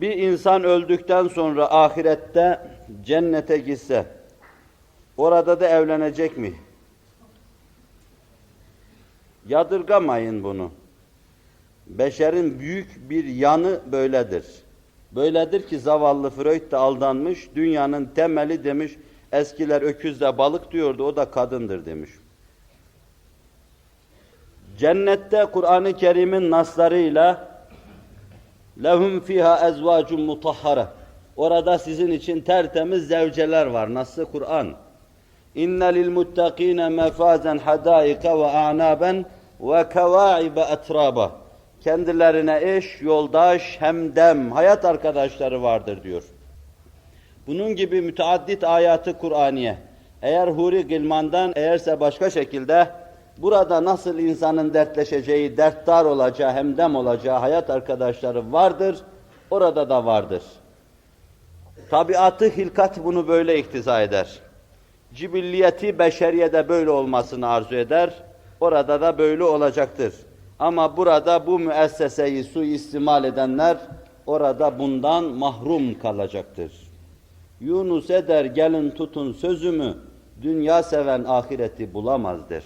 Bir insan öldükten sonra ahirette cennete gitse, orada da evlenecek mi? Yadırgamayın bunu. Beşerin büyük bir yanı böyledir. Böyledir ki zavallı Freud da aldanmış, dünyanın temeli demiş, eskiler öküzle balık diyordu, o da kadındır demiş. Cennette Kur'an-ı Kerim'in naslarıyla lehum fiha ezvacun mutahhara. Orada sizin için tertemiz zevceler var. Nasıl Kur'an? İnne lil muttakine mefazen hadaika ve a'naben ve kevaibe etraba. Kendilerine eş, yoldaş, hemdem, hayat arkadaşları vardır diyor. Bunun gibi müteaddit ayatı Kur'aniye. Eğer huri gilmandan, eğerse başka şekilde burada nasıl insanın dertleşeceği, dertdar olacağı, hemdem olacağı hayat arkadaşları vardır, orada da vardır. Tabiatı, hilkat bunu böyle iktiza eder. Cibilliyeti, beşeriyede böyle olmasını arzu eder, orada da böyle olacaktır. Ama burada bu müesseseyi suistimal edenler, orada bundan mahrum kalacaktır. Yunus eder gelin tutun sözümü, dünya seven ahireti bulamaz der.